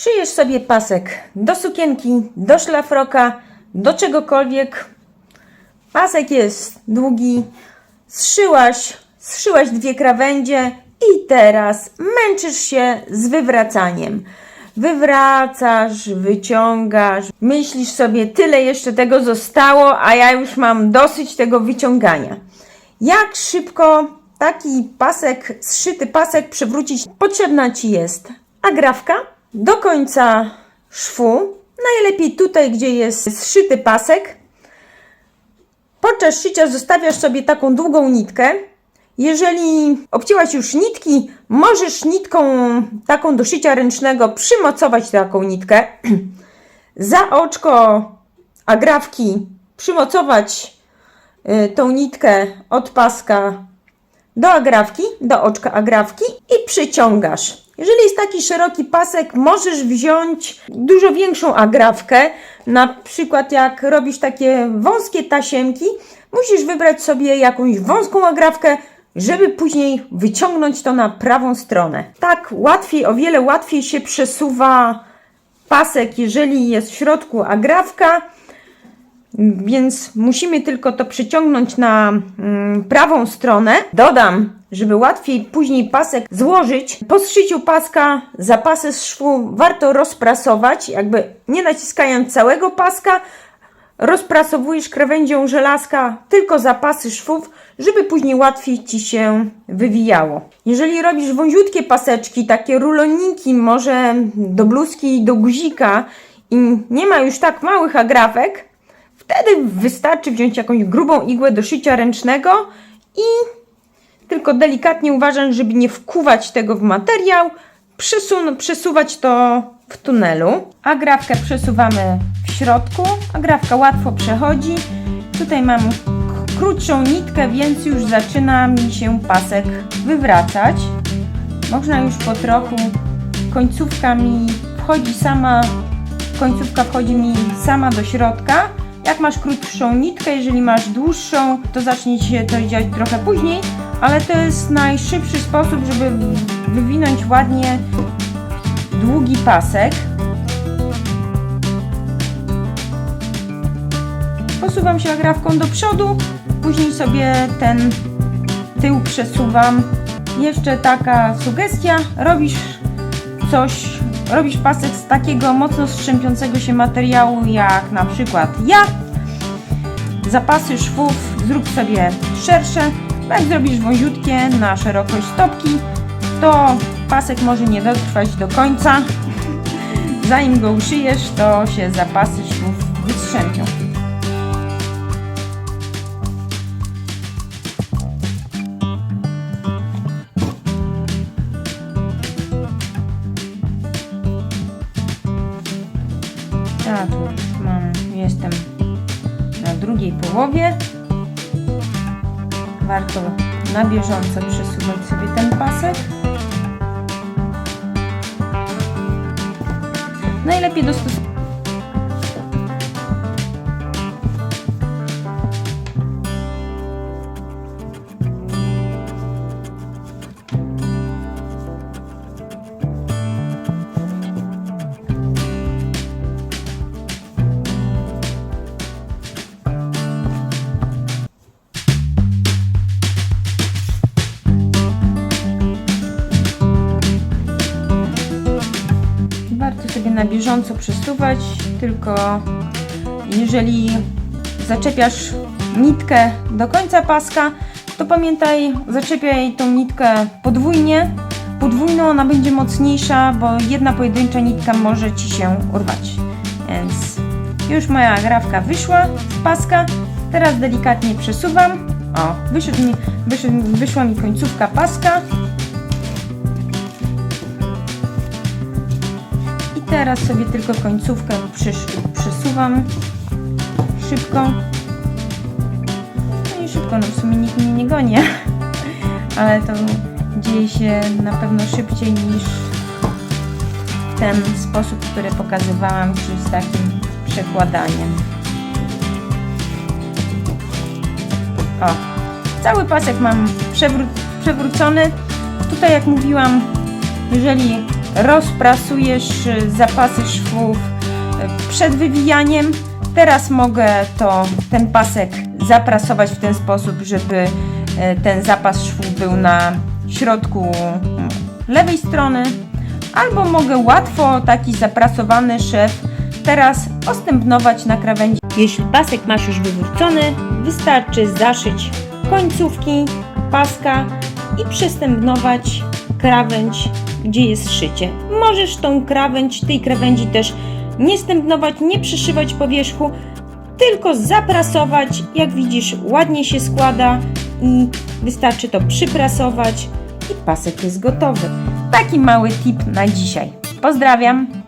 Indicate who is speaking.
Speaker 1: Szyjesz sobie pasek do sukienki, do szlafroka, do czegokolwiek. Pasek jest długi. Zszyłaś, zszyłaś dwie krawędzie i teraz męczysz się z wywracaniem. Wywracasz, wyciągasz, myślisz sobie, tyle jeszcze tego zostało, a ja już mam dosyć tego wyciągania. Jak szybko taki pasek, zszyty pasek przewrócić potrzebna Ci jest agrafka do końca szwu, najlepiej tutaj, gdzie jest zszyty pasek. Podczas szycia zostawiasz sobie taką długą nitkę. Jeżeli obcięłaś już nitki, możesz nitką taką do szycia ręcznego przymocować taką nitkę. Za oczko agrafki przymocować y, tą nitkę od paska do agrafki, do oczka agrafki i przyciągasz. Jeżeli jest taki szeroki pasek, możesz wziąć dużo większą agrafkę. Na przykład jak robisz takie wąskie tasiemki, musisz wybrać sobie jakąś wąską agrafkę, żeby później wyciągnąć to na prawą stronę. Tak łatwiej, o wiele łatwiej się przesuwa pasek, jeżeli jest w środku agrafka, więc musimy tylko to przyciągnąć na mm, prawą stronę. Dodam, żeby łatwiej później pasek złożyć. Po zszyciu paska zapasy z szwu warto rozprasować, jakby nie naciskając całego paska. Rozprasowujesz krawędzią żelazka tylko zapasy szwów, żeby później łatwiej Ci się wywijało. Jeżeli robisz wąziutkie paseczki, takie ruloniki, może do bluzki, do guzika i nie ma już tak małych agrafek, Wtedy wystarczy wziąć jakąś grubą igłę do szycia ręcznego i tylko delikatnie uważam, żeby nie wkuwać tego w materiał, przesun- przesuwać to w tunelu. Agrafkę przesuwamy w środku. Agrafka łatwo przechodzi. Tutaj mam krótszą nitkę, więc już zaczyna mi się pasek wywracać. Można już po trochu. Końcówka mi wchodzi sama, końcówka wchodzi mi sama do środka. Jak masz krótszą nitkę, jeżeli masz dłuższą, to zacznie się to dziać trochę później, ale to jest najszybszy sposób, żeby wywinąć ładnie długi pasek. Posuwam się agrafką do przodu, później sobie ten tył przesuwam. Jeszcze taka sugestia, robisz coś, robisz pasek z takiego mocno strzępiącego się materiału jak na przykład ja. Zapasy szwów zrób sobie szersze, jak zrobisz wąziutkie na szerokość stopki, to pasek może nie dotrwać do końca. Zanim go uszyjesz, to się zapasy szwów wystrzępią. Tak, już mam, jestem na drugiej połowie. Warto na bieżąco przesuwać sobie ten pasek. Najlepiej dostosować. Na bieżąco przesuwać, tylko jeżeli zaczepiasz nitkę do końca paska, to pamiętaj, zaczepiaj tą nitkę podwójnie. Podwójną ona będzie mocniejsza, bo jedna pojedyncza nitka może Ci się urwać. Więc już moja agrafka wyszła z paska. Teraz delikatnie przesuwam. O, wyszedł mi, wyszedł, wyszła mi końcówka paska. Teraz sobie tylko końcówkę przesuwam szybko. No i szybko, no w sumie nikt mnie nie goni, ale to dzieje się na pewno szybciej niż w ten sposób, który pokazywałam Ci z takim przekładaniem. O, cały pasek mam przewró- przewrócony. Tutaj jak mówiłam, jeżeli rozprasujesz zapasy szwów y, przed wywijaniem. Teraz mogę to, ten pasek zaprasować w ten sposób, żeby y, ten zapas szwów był na środku lewej strony, albo mogę łatwo taki zaprasowany szef teraz ostępnować na krawędzi. Jeśli pasek masz już wywrócony, wystarczy zaszyć końcówki paska i przystępnować krawędź, gdzie jest szycie. Możesz tą krawędź, tej krawędzi też nie stępnować, nie przyszywać po wierzchu, tylko zaprasować. Jak widzisz, ładnie się składa i wystarczy to przyprasować i pasek jest gotowy. Taki mały tip na dzisiaj. Pozdrawiam!